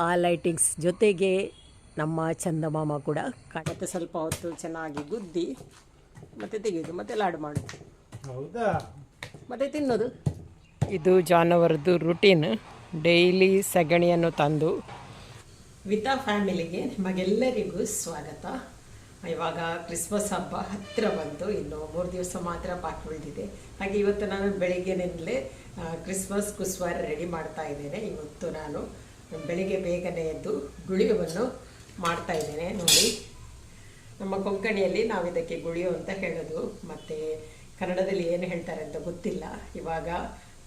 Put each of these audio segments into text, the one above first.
ಆ ಲೈಟಿಂಗ್ಸ್ ಜೊತೆಗೆ ನಮ್ಮ ಚಂದಮಾಮ ಕೂಡ ಮತ್ತೆ ಸ್ವಲ್ಪ ಹೊತ್ತು ಚೆನ್ನಾಗಿ ಗುದ್ದಿ ಮತ್ತೆ ತೆಗೆಯೋದು ಮತ್ತೆ ಲಾಡು ಮಾಡೋದು. ಹೌದಾ? ಮತ್ತೆ ತಿನ್ನೋದು. ಇದು ಜಾನುವಾರದ್ದು ರುಟೀನ್ ಡೈಲಿ ಸಗಣಿಯನ್ನು ತಂದು ವಿತ ಫ್ಯಾಮಿಲಿಗೆ ನಿಮಗೆಲ್ಲರಿಗೂ ಸ್ವಾಗತ. ಇವಾಗ ಕ್ರಿಸ್ಮಸ್ ಹಬ್ಬ ಹತ್ತಿರ ಬಂತು. ಇನ್ನು ಮೂರು ದಿವಸ ಮಾತ್ರ ಬಾಕಿ ಉಳಿದಿದೆ. ಹಾಗೆ ಇವತ್ತು ನಾನು ಬೆಳಿಗ್ಗೆನಿಂದಲೇ ಕ್ರಿಸ್ಮಸ್ ಕುಸ್ವಾರ ರೆಡಿ ಮಾಡ್ತಾ ಇದ್ದೇನೆ. ಇವತ್ತು ನಾನು ಬೆಳಿಗ್ಗೆ ಬೇಗನೆ ಎದ್ದು ಗುಳಿಯವನ್ನು ಮಾಡ್ತಾ ಇದ್ದೇನೆ. ನೋಡಿ, ನಮ್ಮ ಕೊಂಕಣಿಯಲ್ಲಿ ನಾವು ಇದಕ್ಕೆ ಗುಳಿಯು ಅಂತ ಹೇಳೋದು. ಮತ್ತೆ ಕನ್ನಡದಲ್ಲಿ ಏನು ಹೇಳ್ತಾರೆ ಅಂತ ಗೊತ್ತಿಲ್ಲ. ಇವಾಗ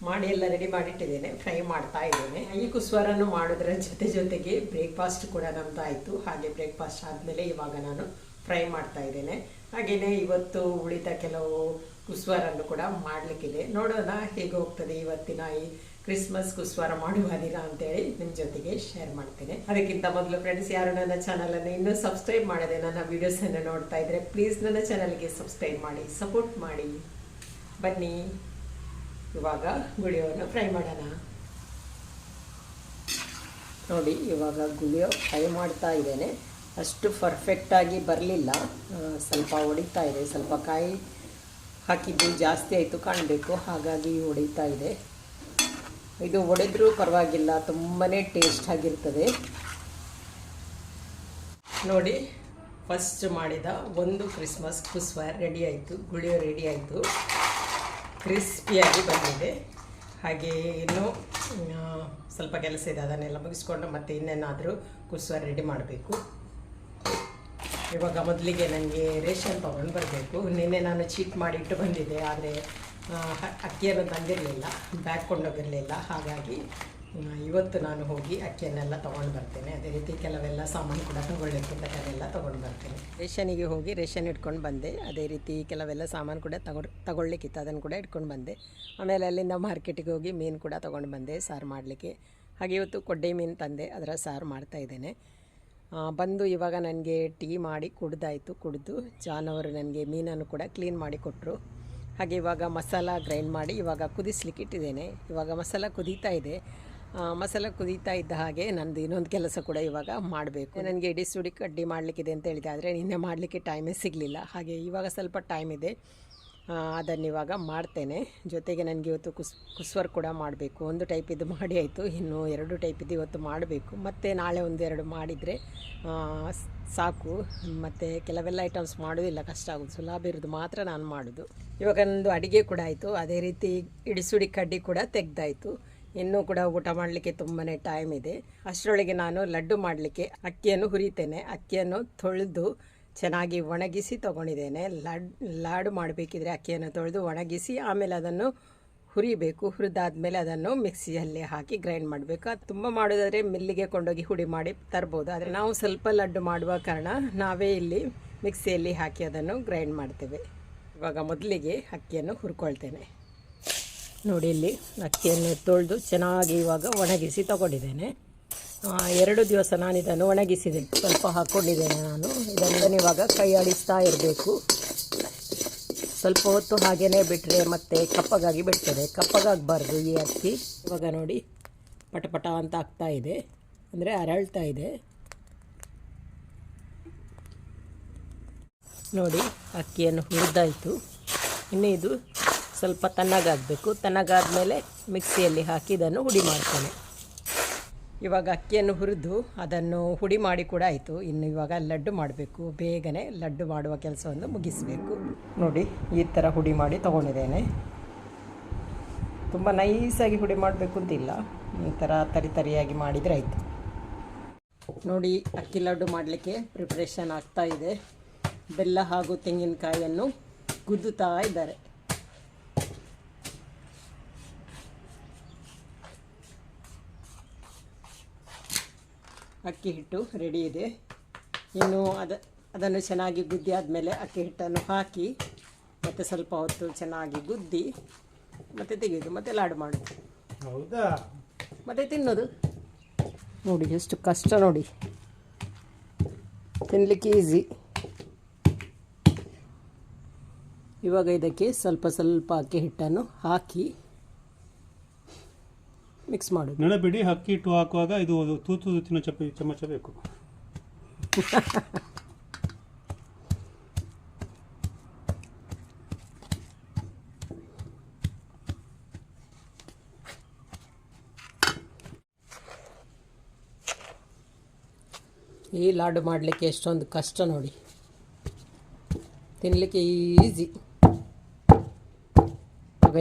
ಮಾಡಿ ಎಲ್ಲ ರೆಡಿ ಮಾಡಿಟ್ಟಿದ್ದೇನೆ. ಫ್ರೈ ಮಾಡ್ತಾ ಇದ್ದೇನೆ. ಈ ಕುಸ್ವರನ್ನು ಮಾಡೋದ್ರ ಜೊತೆ ಜೊತೆಗೆ ಬ್ರೇಕ್ಫಾಸ್ಟ್ ಕೂಡ ನಮ್ದಾಯಿತು. ಹಾಗೆ ಬ್ರೇಕ್ಫಾಸ್ಟ್ ಆದಮೇಲೆ ಇವಾಗ ನಾನು ಫ್ರೈ ಮಾಡ್ತಾ ಇದ್ದೇನೆ. ಹಾಗೆಯೇ ಇವತ್ತು ಉಳಿದ ಕೆಲವು ಕುಸ್ವರನ್ನು ಕೂಡ ಮಾಡಲಿಕ್ಕಿದೆ. ನೋಡೋಣ ಹೇಗೆ ಹೋಗ್ತದೆ. ಇವತ್ತಿನ ಈ ಕ್ರಿಸ್ಮಸ್ ಕುಸ್ವಾರ ಮಾಡುವ ದಿನ ಅಂತೇಳಿ ನಿಮ್ಮ ಜೊತೆಗೆ ಶೇರ್ ಮಾಡ್ತೇನೆ. ಅದಕ್ಕಿಂತ ಮೊದಲು ಫ್ರೆಂಡ್ಸ್ ಯಾರು ನನ್ನ ಚಾನಲ್ ಅನ್ನು ಇನ್ನೂ ಸಬ್ಸ್ಕ್ರೈಬ್ ಮಾಡದೆ ನನ್ನ ವಿಡಿಯೋಸ್ ಅನ್ನು ನೋಡ್ತಾ ಇದ್ರೆ ಪ್ಲೀಸ್ ನನ್ನ ಚಾನಲ್ಗೆ ಸಬ್ಸ್ಕ್ರೈಬ್ ಮಾಡಿ ಸಪೋರ್ಟ್ ಮಾಡಿ. ಬನ್ನಿ. ಇವಾಗ ಗುಳಿಯೋವನ್ನು ಫ್ರೈ ಮಾಡೋಣ. ನೋಡಿ, ಇವಾಗ ಗುಳಿಯೋ ಫ್ರೈ ಮಾಡ್ತಾ ಇದ್ದೇನೆ. ಅಷ್ಟು ಪರ್ಫೆಕ್ಟಾಗಿ ಬರಲಿಲ್ಲ. ಸ್ವಲ್ಪ ಹೊಡಿತಾ ಇದೆ. ಸ್ವಲ್ಪ ಕಾಯಿ ಹಾಕಿದ್ದು ಜಾಸ್ತಿ ಆಯಿತು ಕಾಣಬೇಕು. ಹಾಗಾಗಿ ಹೊಡಿತಾ ಇದೆ. ಇದು ಒಡೆದ್ರೂ ಪರವಾಗಿಲ್ಲ ತುಂಬಾ ಟೇಸ್ಟ್ ಆಗಿರ್ತದೆ. ನೋಡಿ ಫಸ್ಟ್ ಮಾಡಿದ ಒಂದು ಕ್ರಿಸ್ಮಸ್ ಕುಸ್ವ ರೆಡಿ ಆಯಿತು, ಗುಳಿಯೋ ರೆಡಿ ಆಯಿತು. ಕ್ರಿಸ್ಪಿಯಾಗಿ ಬಂದಿದೆ. ಹಾಗೆ ಇನ್ನೂ ಸ್ವಲ್ಪ ಕೆಲಸ ಇದೆ, ಅದನ್ನೆಲ್ಲ ಮುಗಿಸ್ಕೊಂಡು ಮತ್ತೆ ಇನ್ನೇನಾದರೂ ಕುಸ್ವ ರೆಡಿ ಮಾಡಬೇಕು. ಇವಾಗ ಮೊದಲಿಗೆ ನನಗೆ ರೇಷನ್ ತೊಗೊಂಡು ಬರಬೇಕು. ನಿನ್ನೆ ನಾನು ಚೀಟ್ ಮಾಡಿಟ್ಟು ಬಂದಿದ್ದೆ, ಆದರೆ ಅಕ್ಕಿಯನ್ನು ತಂದಿರಲಿಲ್ಲ ಬ್ಯಾಗ್ ಕೊಂಡೋಗಿರಲಿಲ್ಲ ಹಾಗಾಗಿ ಇವತ್ತು ನಾನು ಹೋಗಿ ಅಕ್ಕಿಯನ್ನೆಲ್ಲ ತೊಗೊಂಡು ಬರ್ತೇನೆ. ಅದೇ ರೀತಿ ಕೆಲವೆಲ್ಲ ಸಾಮಾನು ಕೂಡ ತಗೊಳ್ಳಿಕ್ಕಿಂತ ಅದೆಲ್ಲ ತೊಗೊಂಡು ಬರ್ತೇನೆ. ರೇಷನಿಗೆ ಹೋಗಿ ರೇಷನ್ ಇಟ್ಕೊಂಡು ಬಂದೆ. ಅದೇ ರೀತಿ ಕೆಲವೆಲ್ಲ ಸಾಮಾನು ಕೂಡ ತಗೊಂಡು, ತಗೊಳ್ಳಿಕ್ಕಿತ್ತು. ಅದನ್ನು ಕೂಡ ಇಟ್ಕೊಂಡು ಬಂದೆ. ಆಮೇಲೆ ಅಲ್ಲಿಂದ ಮಾರ್ಕೆಟಿಗೆ ಹೋಗಿ ಮೀನು ಕೂಡ ತೊಗೊಂಡು ಬಂದೆ, ಸಾರು ಮಾಡಲಿಕ್ಕೆ. ಹಾಗೆ ಇವತ್ತು ಕೊಡ್ಡೆ ಮೀನು ತಂದೆ, ಅದರ ಸಾರು ಮಾಡ್ತಾ ಇದ್ದೇನೆ. ಬಂದು ಇವಾಗ ನನಗೆ ಟೀ ಮಾಡಿ ಕುಡ್ದಾಯಿತು, ಕುಡಿದು. ಜಾನವರು ನನಗೆ ಮೀನನ್ನು ಕೂಡ ಕ್ಲೀನ್ ಮಾಡಿ ಕೊಟ್ಟರು. ಹಾಗೆ ಇವಾಗ ಮಸಾಲ ಗ್ರೈಂಡ್ ಮಾಡಿ ಇವಾಗ ಕುದಿಸ್ಲಿಕ್ಕೆ ಇಟ್ಟಿದ್ದೇನೆ. ಇವಾಗ ಮಸಾಲ ಕುದೀತಾ ಇದೆ. ಮಸಾಲ ಕುದೀತಾ ಇದ್ದ ಹಾಗೆ ನಂದು ಇನ್ನೊಂದು ಕೆಲಸ ಕೂಡ ಇವಾಗ ಮಾಡಬೇಕು. ನನಗೆ ಇಡೀ ಸುಡಿ ಕಡ್ಡಿ ಮಾಡಲಿಕ್ಕಿದೆ ಅಂತ ಹೇಳಿದೆ ಆದರೆ ನಿನ್ನೆ ಮಾಡಲಿಕ್ಕೆ ಟೈಮೇ ಸಿಗಲಿಲ್ಲ. ಹಾಗೆ ಇವಾಗ ಸ್ವಲ್ಪ ಟೈಮ್ ಇದೆ. ಅದನ್ನು ಇವಾಗ ಮಾಡ್ತೇನೆ. ಜೊತೆಗೆ ನನಗೆ ಇವತ್ತು ಕುಸ್, ಕುಸ್ವರ್ ಕೂಡ ಮಾಡಬೇಕು. ಒಂದು ಟೈಪ್ ಇದು ಮಾಡಿ ಆಯಿತು. ಇನ್ನು ಎರಡು ಟೈಪ್ ಇದು ಇವತ್ತು ಮಾಡಬೇಕು. ಮತ್ತು ನಾಳೆ ಒಂದೆರಡು ಮಾಡಿದರೆ ಸಾಕು. ಮತ್ತು ಕೆಲವೆಲ್ಲ ಐಟಮ್ಸ್ ಮಾಡೋದಿಲ್ಲ. ಕಷ್ಟ ಆಗೋದು. ಸುಲಭ ಇರೋದು. ಮಾತ್ರ ನಾನು ಮಾಡೋದು. ಇವಾಗ ನಂದು ಅಡುಗೆ ಕೂಡ ಆಯಿತು. ಅದೇ ರೀತಿ ಇಡಿಸುಡಿ ಕಡ್ಡಿ ಕೂಡ ತೆಗ್ದಾಯಿತು. ಇನ್ನೂ ಕೂಡ ಊಟ ಮಾಡಲಿಕ್ಕೆ ತುಂಬಾ ಟೈಮ್ ಇದೆ. ಅಷ್ಟರೊಳಗೆ ನಾನು ಲಡ್ಡು ಮಾಡಲಿಕ್ಕೆ ಅಕ್ಕಿಯನ್ನು ಹುರಿತೇನೆ. ಅಕ್ಕಿಯನ್ನು ತೊಳೆದು ಚೆನ್ನಾಗಿ ಒಣಗಿಸಿ ತೊಗೊಂಡಿದ್ದೇನೆ. ಲಡ್, ಲಾಡು ಮಾಡಬೇಕಿದ್ರೆ ಅಕ್ಕಿಯನ್ನು ತೊಳೆದು ಒಣಗಿಸಿ, ಆಮೇಲೆ ಅದನ್ನು ಹುರಿಬೇಕು. ಹುರಿದಾದ್ಮೇಲೆ ಅದನ್ನು ಮಿಕ್ಸಿಯಲ್ಲಿ ಹಾಕಿ ಗ್ರೈಂಡ್ ಮಾಡಬೇಕು. ಅದು ತುಂಬ ಮಾಡೋದಾದರೆ ಮಿಲ್ಲಿಗೆ ಕೊಂಡೋಗಿ ಹುಡಿ ಮಾಡಿ ತರ್ಬೋದು. ಆದರೆ ನಾವು ಸ್ವಲ್ಪ ಲಡ್ಡು ಮಾಡುವ ಕಾರಣ ನಾವೇ ಇಲ್ಲಿ ಮಿಕ್ಸಿಯಲ್ಲಿ ಹಾಕಿ ಅದನ್ನು ಗ್ರೈಂಡ್ ಮಾಡ್ತೇವೆ. ಇವಾಗ ಮೊದಲಿಗೆ ಅಕ್ಕಿಯನ್ನು ಹುರ್ಕೊಳ್ತೇನೆ. ನೋಡಿ ಇಲ್ಲಿ ಅಕ್ಕಿಯನ್ನು ತೊಳೆದು ಚೆನ್ನಾಗಿ ಇವಾಗ ಒಣಗಿಸಿ ತಗೊಂಡಿದ್ದೇನೆ. ಎರಡು ದಿವಸ ನಾನು ಇದನ್ನು ಒಣಗಿಸಿದೆ. ಸ್ವಲ್ಪ ಹಾಕ್ಕೊಂಡಿದ್ದೇನೆ ನಾನು. ಇದನ್ನು ಇವಾಗ ಕೈ ಆಡಿಸ್ತಾ ಇರಬೇಕು. ಸ್ವಲ್ಪ ಹೊತ್ತು ಹಾಗೇ ಬಿಟ್ಟರೆ ಮತ್ತೆ ಕಪ್ಪಗಾಗಿ ಬಿಡ್ತದೆ. ಕಪ್ಪಗಾಗಬಾರ್ದು ಈ ಅಕ್ಕಿ ಇವಾಗ ನೋಡಿ, ಪಟಪಟ ಅಂತ ಆಗ್ತಾ ಇದೆ. ಅಂದರೆ ಅರಳ್ತಾ ಇದೆ. ನೋಡಿ, ಅಕ್ಕಿಯನ್ನು ಹುರಿದಾಯಿತು. ಇನ್ನು ಇದು ಸ್ವಲ್ಪ ತಣ್ಣಗಾಗಬೇಕು. ತಣ್ಣಗಾದ್ಮೇಲೆ ಮಿಕ್ಸಿಯಲ್ಲಿ ಹಾಕಿ ಇದನ್ನು ಹುಡಿ ಮಾಡ್ತೇನೆ. ಇವಾಗ ಅಕ್ಕಿಯನ್ನು ಹುರಿದು ಅದನ್ನು ಹುಡಿ ಮಾಡಿ ಕೂಡ ಆಯಿತು. ಇನ್ನು ಇವಾಗ ಲಡ್ಡು ಮಾಡಬೇಕು. ಬೇಗನೆ ಲಡ್ಡು ಮಾಡುವ ಕೆಲಸವನ್ನು ಮುಗಿಸಬೇಕು. ನೋಡಿ, ಈ ಥರ ಹುಡಿ ಮಾಡಿ ತೊಗೊಂಡಿದ್ದೇನೆ. ತುಂಬ ನೈಸಾಗಿ ಹುಡಿ ಮಾಡಬೇಕು ಅಂತಿಲ್ಲ. ಈ ಥರ ತರಿ ತರಿಯಾಗಿ ಮಾಡಿದರೆ ಆಯಿತು. ನೋಡಿ, ಅಕ್ಕಿ ಲಡ್ಡು ಮಾಡಲಿಕ್ಕೆ ಪ್ರಿಪ್ರೇಷನ್ ಆಗ್ತಾ ಇದೆ. ಬೆಲ್ಲ ಹಾಗೂ ತೆಂಗಿನಕಾಯಿಯನ್ನು ಗುದ್ದುತ್ತಾ ಇದ್ದಾರೆ. ಅಕ್ಕಿ ಹಿಟ್ಟು ರೆಡಿ ಇದೆ. ಇನ್ನು ಅದ ಅದನ್ನು ಚೆನ್ನಾಗಿ ಗುದ್ದಿ ಆದಮೇಲೆ ಅಕ್ಕಿ ಹಿಟ್ಟನ್ನು ಹಾಕಿ ಮತ್ತು ಸ್ವಲ್ಪ ಹೊತ್ತು ಚೆನ್ನಾಗಿ ಗುದ್ದಿ ಮತ್ತು ತೆಗೆಯೋದು ಮತ್ತು ಲಾಡು ಮಾಡೋದು. ಹೌದಾ? ಮತ್ತು ತಿನ್ನೋದು. ನೋಡಿ ಎಷ್ಟು ಕಷ್ಟ ನೋಡಿ. ತಿನ್ನಲಿಕ್ಕೆ ಈಸಿ ಇವಾಗ ಇದಕ್ಕೆ ಸ್ವಲ್ಪ ಸ್ವಲ್ಪ ಅಕ್ಕಿ ಹಿಟ್ಟನ್ನು ಹಾಕಿ ಮಿಕ್ಸ್ ಮಾಡಿ ನೆನಬಿಡಿ ಅಕ್ಕಿ ಹಿಟ್ಟು ಹಾಕುವಾಗ ಇದು ತೂತು ತಿನ್ನೋ ಚಪ ಚಮಚ ಬೇಕು. ಈ ಲಾಡು ಮಾಡಲಿಕ್ಕೆ ಎಷ್ಟೊಂದು ಕಷ್ಟ ನೋಡಿ. ತಿನ್ನಲಿಕ್ಕೆ ಈಸಿ.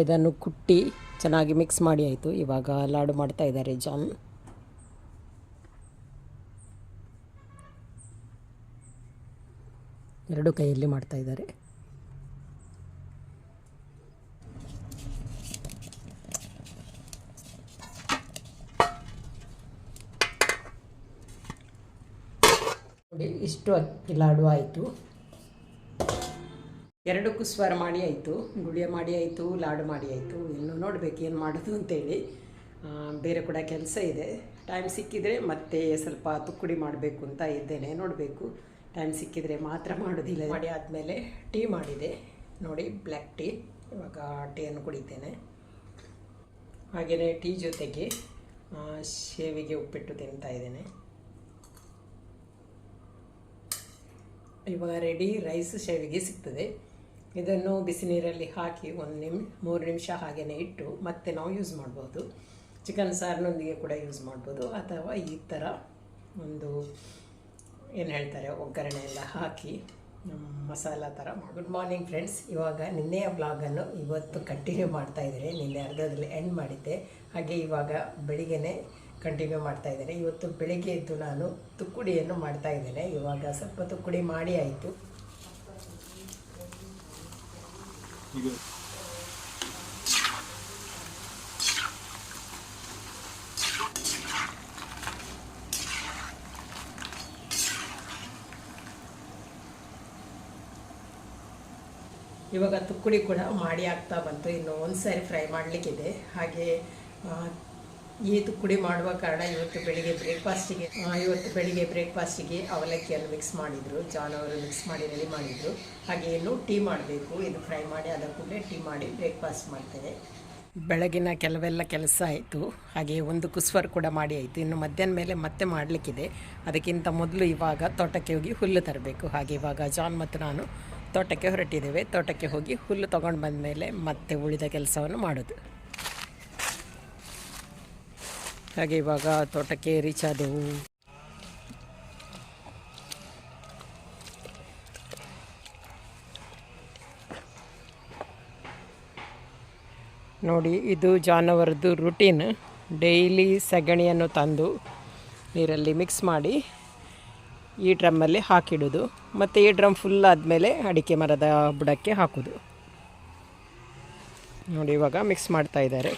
ಇದನ್ನು ಕುಟ್ಟಿ ಚೆನ್ನಾಗಿ ಮಿಕ್ಸ್ ಮಾಡಿ ಆಯಿತು. ಇವಾಗ ಲಾಡು ಮಾಡ್ತಾ ಇದ್ದಾರೆ ಜಾನ್ ಎರಡು ಕೈಯಲ್ಲಿ ಮಾಡ್ತಾ ಇದ್ದಾರೆ. ಇಷ್ಟು ಅಕ್ಕಿ ಲಾಡು ಆಯಿತು. ಎರಡು ಸ್ವರ ಮಾಡಿ ಆಯಿತು, ಗುಳಿಯ ಮಾಡಿ ಆಯಿತು, ಲಾಡು ಮಾಡಿ ಆಯಿತು, ಇನ್ನು ನೋಡಬೇಕು ಏನು ಮಾಡೋದು ಅಂತೇಳಿ. ಬೇರೆ ಕೂಡ ಕೆಲಸ ಇದೆ. ಟೈಮ್ ಸಿಕ್ಕಿದರೆ ಮತ್ತೆ ಸ್ವಲ್ಪ ತುಕ್ಕುಡಿ ಮಾಡಬೇಕು ಅಂತ ಇದ್ದೇನೆ, ನೋಡಬೇಕು. ಟೈಮ್ ಸಿಕ್ಕಿದರೆ ಮಾತ್ರ ಮಾಡೋದಿಲ್ಲ. ಮಾಡಿ ಆದಮೇಲೆ ಟೀ ಮಾಡಿದೆ. ನೋಡಿ ಬ್ಲ್ಯಾಕ್ ಟೀ ಇವಾಗ ಟೀಯನ್ನು ಕುಡಿತೇನೆ. ಹಾಗೆಯೇ ಟೀ ಜೊತೆಗೆ ಶೇವಿಗೆ ಉಪ್ಪಿಟ್ಟು ತಿಂತಾ ಇದ್ದೇನೆ. ಇವಾಗ ರೆಡಿ ರೈಸ್ ಶೇವಿಗೆ ಸಿಗ್ತದೆ. ಇದನ್ನು ಬಿಸಿ ನೀರಲ್ಲಿ ಹಾಕಿ ಒಂದು ನಿಮ್, ಮೂರು ನಿಮಿಷ ಹಾಗೆಯೇ ಇಟ್ಟು ಮತ್ತೆ ನಾವು ಯೂಸ್ ಮಾಡ್ಬೋದು. ಚಿಕನ್ ಸಾರಿನೊಂದಿಗೆ ಕೂಡ ಯೂಸ್ ಮಾಡ್ಬೋದು. ಅಥವಾ ಈ ಥರ ಒಂದು ಏನು ಹೇಳ್ತಾರೆ, ಒಗ್ಗರಣೆ ಎಲ್ಲ ಹಾಕಿ ಮಸಾಲ ಥರ ಮಾಡಿ ಗುಡ್ ಮಾರ್ನಿಂಗ್ ಫ್ರೆಂಡ್ಸ್ ಇವಾಗ ನಿನ್ನೆಯ ಬ್ಲಾಗನ್ನು ಇವತ್ತು ಕಂಟಿನ್ಯೂ ಮಾಡ್ತಾ ಇದ್ದಾರೆ ನಿನ್ನೆ ಅರ್ಧದಲ್ಲಿ ಎಂಡ್ ಮಾಡಿದ್ದೆ. ಹಾಗೆ ಇವಾಗ ಬೆಳಿಗ್ಗೆ ಕಂಟಿನ್ಯೂ ಮಾಡ್ತಾ ಇದ್ದೇನೆ. ಇವತ್ತು ಬೆಳಿಗ್ಗೆ ಎದ್ದು ನಾನು ತುಕ್ಕುಡಿಯನ್ನು ಮಾಡ್ತಾ ಇದ್ದೇನೆ. ಇವಾಗ ಸ್ವಲ್ಪ ತುಕ್ಕುಡಿ ಮಾಡಿ ಆಯಿತು. ಈಗ ಇವಾಗ ತುಕ್ಕುಡಿ ಕೂಡ ಮಾಡಿ ಆಗ್ತಾ ಬಂತು. ಇನ್ನು ಒಂದ್ಸಾರಿ ಫ್ರೈ ಮಾಡಲಿಕ್ಕಿದೆ. ಹಾಗೆ ಆ, ಕುಡಿ ಮಾಡುವ ಕಾರಣ ಇವತ್ತು ಬೆಳಿಗ್ಗೆ ಬ್ರೇಕ್ಫಾಸ್ಟಿಗೆ ಇವತ್ತು ಬೆಳಿಗ್ಗೆ ಬ್ರೇಕ್ಫಾಸ್ಟಿಗೆ ಅವಲಕ್ಕಿಯನ್ನು ಮಿಕ್ಸ್ ಮಾಡಿದರು. ಜಾನ್ ಅವರು ಮಿಕ್ಸ್ ಮಾಡಿ ರೆಡಿ ಮಾಡಿದರು. ಹಾಗೆ ಏನು ಟೀ ಮಾಡಬೇಕು. ಇದು ಫ್ರೈ ಮಾಡಿ ಅದರ ಕೂಡಲೇ ಟೀ ಮಾಡಿ ಬ್ರೇಕ್ಫಾಸ್ಟ್ ಮಾಡ್ತೇವೆ. ಬೆಳಗಿನ ಕೆಲವೆಲ್ಲ ಕೆಲಸ ಆಯಿತು. ಹಾಗೆ ಒಂದು ಕುಸ್ವರ್ ಕೂಡ ಮಾಡಿ ಆಯಿತು. ಇನ್ನು ಮಧ್ಯಾಹ್ನ ಮೇಲೆ ಮತ್ತೆ ಮಾಡಲಿಕ್ಕಿದೆ. ಅದಕ್ಕಿಂತ ಮೊದಲು ಇವಾಗ ತೋಟಕ್ಕೆ ಹೋಗಿ ಹುಲ್ಲು ತರಬೇಕು. ಹಾಗೆ ಇವಾಗ ಜಾನ್ ಮತ್ತು ನಾನು ತೋಟಕ್ಕೆ ಹೊರಟಿದ್ದೇವೆ. ತೋಟಕ್ಕೆ ಹೋಗಿ ಹುಲ್ಲು ತೊಗೊಂಡು ಬಂದ ಮೇಲೆ ಮತ್ತೆ ಉಳಿದ ಕೆಲಸವನ್ನು ಮಾಡೋದು. ಹಾಗೆ ಇವಾಗ ತೋಟಕ್ಕೆ ರೀಚ್ ಆದೆವು. ನೋಡಿ, ಇದು ಜಾನವರದ್ದು ರುಟೀನ್ ಡೈಲಿ ಸಗಣಿಯನ್ನು ತಂದು ನೀರಲ್ಲಿ ಮಿಕ್ಸ್ ಮಾಡಿ ಈ ಡ್ರಮ್ಮಲ್ಲಿ ಹಾಕಿಡೋದು. ಮತ್ತು ಈ ಡ್ರಮ್ ಫುಲ್ ಆದಮೇಲೆ ಅಡಿಕೆ ಮರದ ಬುಡಕ್ಕೆ ಹಾಕೋದು. ನೋಡಿ, ಇವಾಗ ಮಿಕ್ಸ್ ಮಾಡ್ತಾ ಇದ್ದಾರೆ.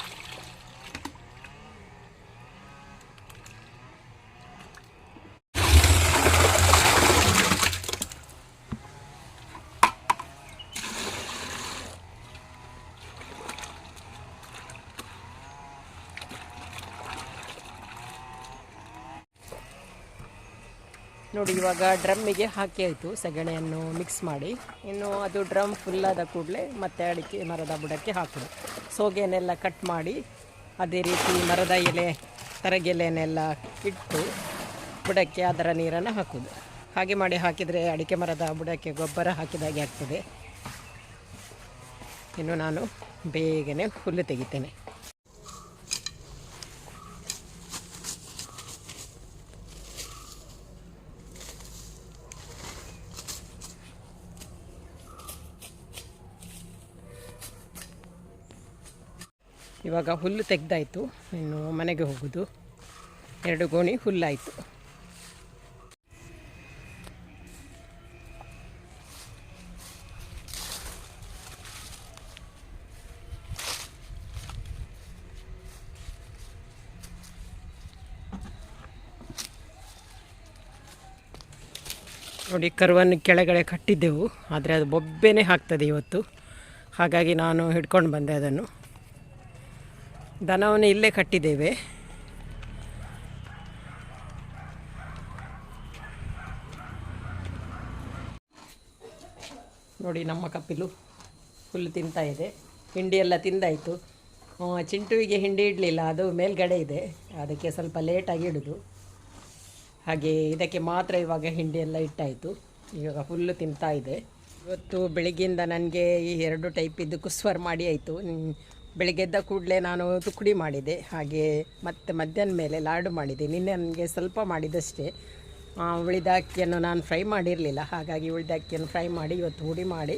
ನೋಡಿ, ಇವಾಗ ಡ್ರಮ್ಮಿಗೆ ಹಾಕಿ ಆಯಿತು ಸಗಣಿಯನ್ನು ಮಿಕ್ಸ್ ಮಾಡಿ. ಇನ್ನು ಅದು ಡ್ರಮ್ ಫುಲ್ಲಾದ ಕೂಡಲೇ ಮತ್ತೆ ಅಡಿಕೆ ಮರದ ಬುಡಕ್ಕೆ ಹಾಕೋದು. ಸೋಗೆನೆಲ್ಲ ಕಟ್ ಮಾಡಿ ಅದೇ ರೀತಿ ಮರದ ಎಲೆ, ತರಗೆಲೆನೆಲ್ಲ ಇಟ್ಟು ಬುಡಕ್ಕೆ ಅದರ ನೀರನ್ನು ಹಾಕೋದು. ಹಾಗೆ ಮಾಡಿ ಹಾಕಿದರೆ ಅಡಿಕೆ ಮರದ ಬುಡಕ್ಕೆ ಗೊಬ್ಬರ ಹಾಕಿದಾಗೆ ಆಗ್ತದೆ. ಇನ್ನು ನಾನು ಬೇಗನೆ ಹುಲ್ಲು ತೆಗಿತೇನೆ. ಇವಾಗ ಹುಲ್ಲು ತೆಗೆದಾಯಿತು. ಇನ್ನು ಮನೆಗೆ ಹೋಗೋದು. ಎರಡು ಗೋಣಿ ಹುಲ್ಲಾಯಿತು. ನೋಡಿ, ಕರುವನ್ನು ಕೆಳಗಡೆ ಕಟ್ಟಿದ್ದೆವು. ಆದರೆ ಅದು ಬೊಬ್ಬೆನೇ ಹಾಕ್ತದೆ ಇವತ್ತು. ಹಾಗಾಗಿ ನಾನು ಹಿಡ್ಕೊಂಡು ಬಂದೆ ಅದನ್ನು. ದನವನ್ನು ಇಲ್ಲೇ ಕಟ್ಟಿದ್ದೇವೆ. ನೋಡಿ ನಮ್ಮ ಕಪಿಲು ಫುಲ್ ತಿಂತಾ ಇದೆ. ಹಿಂಡಿ ಎಲ್ಲ ತಿಂದಾಯಿತು. ಚಿಂಟುವಿಗೆ ಹಿಂಡಿ ಇಡಲಿಲ್ಲ, ಅದು ಮೇಲ್ಗಡೆ ಇದೆ. ಅದಕ್ಕೆ ಸ್ವಲ್ಪ ಲೇಟಾಗಿ ಇಡೋದು. ಹಾಗೆ ಇದಕ್ಕೆ ಮಾತ್ರ ಇವಾಗ ಹಿಂಡಿ ಎಲ್ಲ ಇಟ್ಟಾಯಿತು. ಇವಾಗ ಫುಲ್ಲು ತಿಂತಾ ಇದೆ. ಇವತ್ತು ಬೆಳಿಗ್ಗೆಯಿಂದ ನನಗೆ ಈ ಎರಡು ಟೈಪಿದ್ದು ಕುಸ್ವರ್ ಮಾಡಿ ಆಯಿತು. ಬೆಳಿಗ್ಗೆ ಎದ್ದ ಕೂಡಲೇ ನಾನು ತುಕುಡಿ ಮಾಡಿದೆ. ಹಾಗೆ ಮತ್ತೆ ಮಧ್ಯಾಹ್ನ ಮೇಲೆ ಲಾಡು ಮಾಡಿದೆ. ನಿನ್ನೆ ನನಗೆ ಸ್ವಲ್ಪ ಮಾಡಿದಷ್ಟೇ. ಉಳಿದ ಅಕ್ಕಿಯನ್ನು ನಾನು ಫ್ರೈ ಮಾಡಿರಲಿಲ್ಲ. ಹಾಗಾಗಿ ಉಳಿದ ಅಕ್ಕಿಯನ್ನು ಫ್ರೈ ಮಾಡಿ ಇವತ್ತು ಹುಡಿ ಮಾಡಿ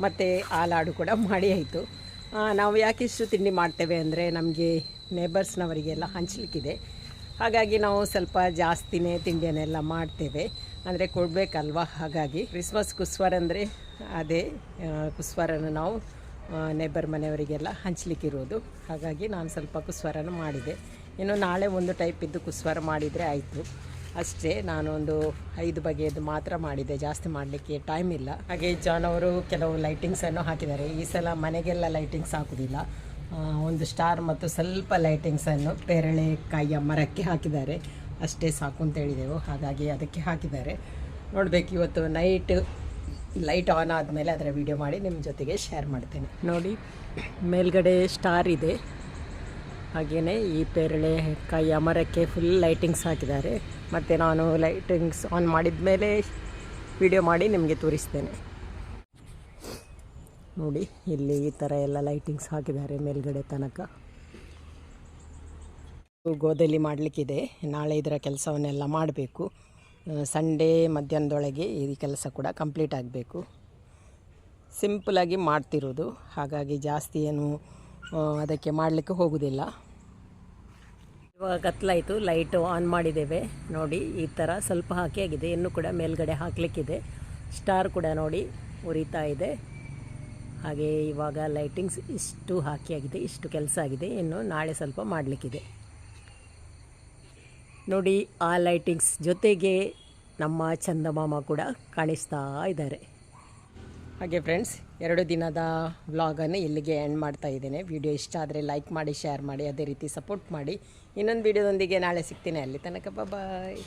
ಮತ್ತು ಆ ಲಾಡು ಕೂಡ ಮಾಡಿ ಆಯಿತು. ನಾವು ಯಾಕೆ ತಿಂಡಿ ಮಾಡ್ತೇವೆ ಅಂದರೆ ನಮಗೆ ನೇಬರ್ಸ್ನವರಿಗೆಲ್ಲ ಹಂಚಲಿಕ್ಕಿದೆ. ಹಾಗಾಗಿ ನಾವು ಸ್ವಲ್ಪ ಜಾಸ್ತಿನೇ ತಿಂಡಿಯನ್ನೆಲ್ಲ ಮಾಡ್ತೇವೆ. ಅಂದರೆ ಕೊಡಬೇಕಲ್ವ? ಹಾಗಾಗಿ ಕ್ರಿಸ್ಮಸ್ ಕುಸ್ವಾರ ಅಂದರೆ ಅದೇ ಆ, ಕುಸ್ವರನ್ನು ನಾವು ನೇಬರ್ ಮನೆಯವರಿಗೆಲ್ಲ ಹಂಚಲಿಕ್ಕಿರೋದು. ಹಾಗಾಗಿ ನಾನು ಸ್ವಲ್ಪ ಕುಸ್ವರನ್ನು ಮಾಡಿದೆ. ಇನ್ನು ನಾಳೆ ಒಂದು ಟೈಪ್ ಇದ್ದು ಕುಸ್ವರ ಮಾಡಿದರೆ ಆಯಿತು. ಅಷ್ಟೇ ನಾನೊಂದು ಐದು ಬಗೆಯದು ಮಾತ್ರ ಮಾಡಿದೆ. ಜಾಸ್ತಿ ಮಾಡಲಿಕ್ಕೆ ಟೈಮ್ ಇಲ್ಲ. ಹಾಗೆ ಜಾನ್ ಅವರು ಕೆಲವು ಲೈಟಿಂಗ್ಸನ್ನು ಹಾಕಿದ್ದಾರೆ. ಈ ಸಲ ಮನೆಗೆಲ್ಲ ಲೈಟಿಂಗ್ಸ್ ಹಾಕೋದಿಲ್ಲ ಒಂದು ಸ್ಟಾರ್ ಮತ್ತು ಸ್ವಲ್ಪ ಲೈಟಿಂಗ್ಸನ್ನು ಪೇರಳೆಕಾಯಿಯ ಮರಕ್ಕೆ ಹಾಕಿದ್ದಾರೆ. ಅಷ್ಟೇ ಸಾಕು ಅಂತ ಹೇಳಿದೆವು. ಹಾಗಾಗಿ ಅದಕ್ಕೆ ಹಾಕಿದ್ದಾರೆ. ನೋಡಬೇಕು ಇವತ್ತು ನೈಟ್ ಲೈಟ್ ಆನ್ ಆದಮೇಲೆ ಅದರ ವಿಡಿಯೋ ಮಾಡಿ ನಿಮ್ಮ ಜೊತೆಗೆ ಶೇರ್ ಮಾಡ್ತೇನೆ. ನೋಡಿ, ಮೇಲ್ಗಡೆ ಸ್ಟಾರ್ ಇದೆ. ಹಾಗೆಯೇ ಈ ಪೇರಳೆ ಕಾಯಿಯ ಮರಕ್ಕೆ ಫುಲ್ ಲೈಟಿಂಗ್ಸ್ ಹಾಕಿದ್ದಾರೆ. ಮತ್ತು ನಾನು ಲೈಟಿಂಗ್ಸ್ ಆನ್ ಮಾಡಿದ ಮೇಲೆ ವಿಡಿಯೋ ಮಾಡಿ ನಿಮಗೆ ತೋರಿಸ್ತೇನೆ. ನೋಡಿ, ಇಲ್ಲಿ ಈ ಥರ ಎಲ್ಲ ಲೈಟಿಂಗ್ಸ್ ಹಾಕಿದ್ದಾರೆ ಮೇಲ್ಗಡೆ ತನಕ. ಗೋಧಲಿ ಮಾಡಲಿಕ್ಕಿದೆ. ನಾಳೆ ಇದರ ಕೆಲಸವನ್ನೆಲ್ಲ ಮಾಡಬೇಕು. ಸಂಡೇ ಮಧ್ಯಾಹ್ನದೊಳಗೆ ಈ ಕೆಲಸ ಕೂಡ ಕಂಪ್ಲೀಟ್ ಆಗಬೇಕು. ಸಿಂಪಲಾಗಿ ಮಾಡ್ತಿರೋದು. ಹಾಗಾಗಿ ಜಾಸ್ತಿ ಏನು ಅದಕ್ಕೆ ಮಾಡಲಿಕ್ಕೆ ಹೋಗೋದಿಲ್ಲ. ಇವಾಗ ಕತ್ಲಾಯಿತು, ಲೈಟು ಆನ್ ಮಾಡಿದ್ದೇವೆ. ನೋಡಿ, ಈ ಥರ ಸ್ವಲ್ಪ ಹಾಕಿ ಆಗಿದೆ. ಇನ್ನು ಕೂಡ ಮೇಲ್ಗಡೆ ಹಾಕಲಿಕ್ಕಿದೆ. ಸ್ಟಾರ್ ಕೂಡ ನೋಡಿ ಉರಿತಾ ಇದೆ. ಹಾಗೆ ಇವಾಗ ಲೈಟಿಂಗ್ಸ್ ಇಷ್ಟು ಹಾಕಿ ಆಗಿದೆ, ಇಷ್ಟು ಕೆಲಸ ಆಗಿದೆ. ಇನ್ನು ನಾಳೆ ಸ್ವಲ್ಪ ಮಾಡಲಿಕ್ಕಿದೆ. ನೋಡಿ ಆ ಲೈಟಿಂಗ್ಸ್ ಜೊತೆಗೆ ನಮ್ಮ ಚಂದಮಾಮ ಕೂಡ ಕಾಣಿಸ್ತಾ ಇದ್ದಾರೆ. ಹಾಗೆ ಫ್ರೆಂಡ್ಸ್ ಎರಡು ದಿನದ ವ್ಲಾಗನ್ನು ಇಲ್ಲಿಗೆ ಎಂಡ್ ಮಾಡ್ತಾ ಇದ್ದೇನೆ. ವಿಡಿಯೋ ಇಷ್ಟ ಆದರೆ ಲೈಕ್ ಮಾಡಿ ಶೇರ್ ಮಾಡಿ, ಅದೇ ರೀತಿ ಸಪೋರ್ಟ್ ಮಾಡಿ. ಇನ್ನೊಂದು ವಿಡಿಯೋದೊಂದಿಗೆ ನಾಳೆ ಸಿಗ್ತೀನಿ. ಅಲ್ಲಿ ತನಕ ಬಾಯ್